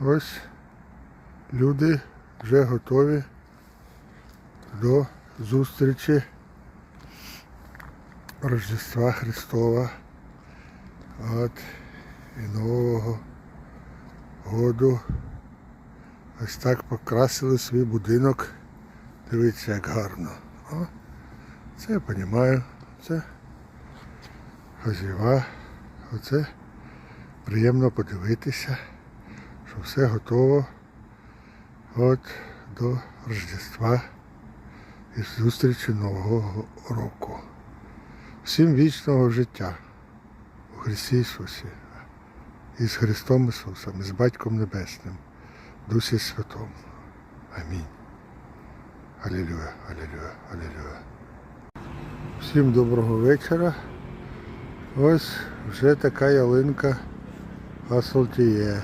ось люди вже готові до зустрічі Рождества Христова. От і Нового году. Ось так покрасили свій будинок. Дивіться, як гарно. О, це я розумію. Це хазяєва. Оце приємно подивитися, що все готово от до Рождества і зустрічі Нового року. Всім вічного життя у Христі Ісусі. І з Христом Ісусом, і з Батьком Небесним, Дусі Святому. Амінь. Алілюя, алілюя, алілюя. Всім доброго вечора. Ось вже така ялинка асфальтіє.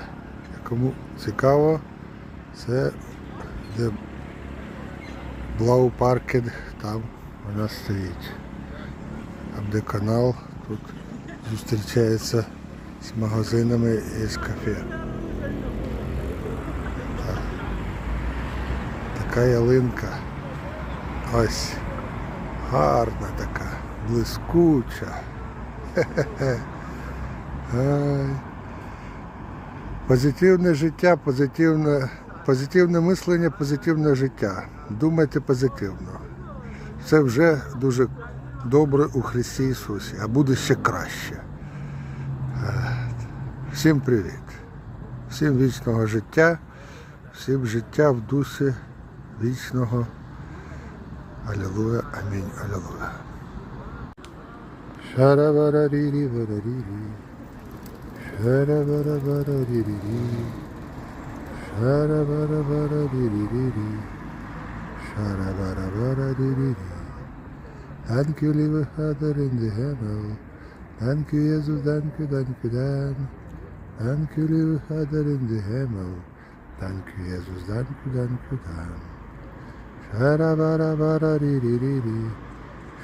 Кому цікаво, це де Блау Паркінг, там вона стоїть. Там де канал, тут зустрічається з магазинами і з кафе. Так. Така ялинка. Ось. Гарна така, блискуча. Хе-хе-хе. Позитивне життя, позитивне, позитивне мислення, позитивне життя. Думайте позитивно. Це вже дуже добре у Христі Ісусі, а буде ще краще. Е, Всім привіт. Всім вічного життя, всім життя в дусі вічного. Алілуя, амінь, алілуя. Шарабарарірі, Thank you, lieber Vater in the Himmel. Thank you, Jesus, thank you, thank you, Dan. Thank you, lieber Vater in the Himmel. Thank you, Jesus, thank you, thank you, Dan. Shara bara bara di di di di.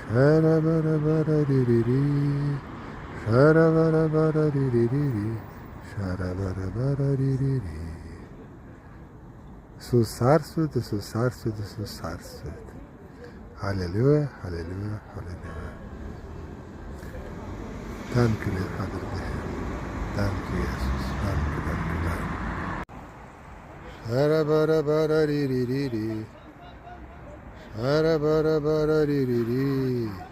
Shara bara bara di di di. Şara bara bara di di di di. Şara bara bara di di di. Susar sütü, susar. Haleluya, haleluya, haleluya. Thank you, Father Dehem. Thank you, Jesus. Thank you, thank you, thank you. Şara bara bara di di di di. Şara bara bara di di di.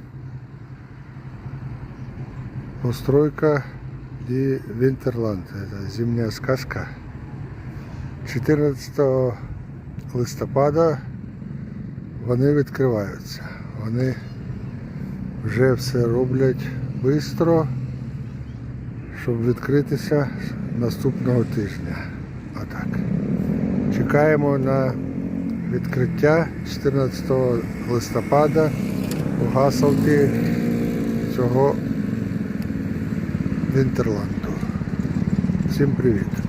постройка Ді Вінтерланд. Це зимня сказка. 14 листопада вони відкриваються. Вони вже все роблять швидко, щоб відкритися наступного тижня. Отак. Чекаємо на відкриття 14 листопада у Гасалті цього Вінтерланду. Всім привіт!